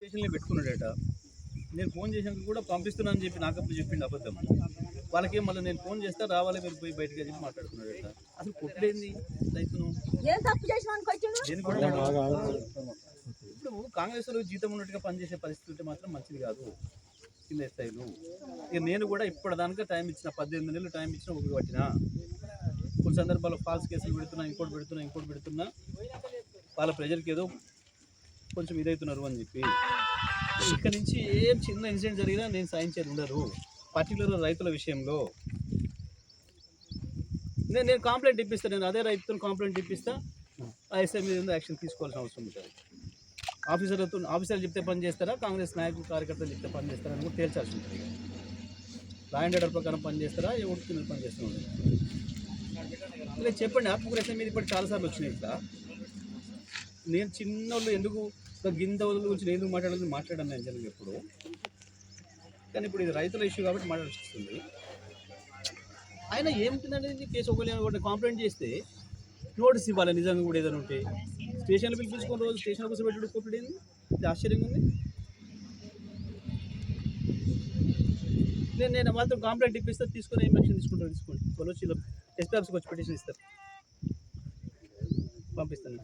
స్టేషన్లో పెట్టుకున్నాడట నేను ఫోన్ చేసినాక కూడా పంపిస్తున్నాను అని చెప్పి నాకప్పుడు చెప్పిండు అబద్ధం. వాళ్ళకి మళ్ళీ నేను ఫోన్ చేస్తా రావాలి మీరు పోయి బయటకు చెప్పి మాట్లాడుకున్నాడట అసలు కొట్టలేంది రైతును? ఇప్పుడు కాంగ్రెస్లో జీతం ఉన్నట్టుగా పనిచేసే పరిస్థితి ఉంటే మాత్రం మంచిది కాదు కింద స్థాయిలో. ఇక నేను కూడా ఇప్పటిదానికా టైం ఇచ్చిన పద్దెనిమిది నెలలు టైం ఇచ్చిన ఒకటి పట్టిన. కొన్ని సందర్భాల్లో ఫాల్స్ కేసులు పెడుతున్నా ఇంకోటి పెడుతున్నా ఇంకోటి పెడుతున్నా. వాళ్ళ ప్రజలకి ఏదో కొంచెం ఇదవుతున్నారు అని చెప్పి. ఇక్కడ నుంచి ఏం చిన్న ఇన్సిడెంట్ జరిగినా నేను సాయించేది ఉండరు పర్టికులర్ రైతుల విషయంలో. నేను నేను కంప్లైంట్ ఇప్పిస్తాను నేను అదే రైతులను కంప్లైంట్ ఇప్పిస్తా. ఆ మీద యాక్షన్ తీసుకోవాల్సిన అవసరం ఉంటుంది. ఆఫీసర్లతో ఆఫీసర్లు చెప్తే పని చేస్తారా? కాంగ్రెస్ నాయకులు కార్యకర్తలు చెప్తే పని చేస్తారా? అని కూడా తేల్చాల్సి ఉంటుంది. లా అండ్ ఆర్డర్ ప్రకారం పని చేస్తారా? ఎవరికి కింద పని చేస్తున్నారు? ఇలా చెప్పండి ఆత్మకూర మీద ఇప్పటికి చాలాసార్లు వచ్చినాయి ఇట్లా నేను చిన్నోళ్ళు ఎందుకు గింజ గింద వదుల గురించి నేను ఎందుకు మాట్లాడాలని మాట్లాడాను నేను జరిగింది ఎప్పుడు? కానీ ఇప్పుడు ఇది రైతుల ఇష్యూ కాబట్టి మాట్లాడాల్సి వస్తుంది. ఆయన ఏమిటిందండి? కేసు ఒకవేళ కంప్లైంట్ చేస్తే నోటీస్ ఇవ్వాలి నిజంగా కూడా ఏదైనా ఉంటే. స్టేషన్లో పిలిపించుకొని రోజు స్టేషన్ కోసం పెట్టుడు కొట్టుడు ఇది ఆశ్చర్యంగా ఉంది. నేను నేను మాత్రం కంప్లైంట్ ఇప్పిస్తే తీసుకొని ఏం యాక్షన్ తీసుకుంటాను తీసుకోండి. వాళ్ళు వచ్చి ఎస్పీ ఆఫీస్కి వచ్చి పిటిషన్ ఇస్తారు. పంపిస్తాను.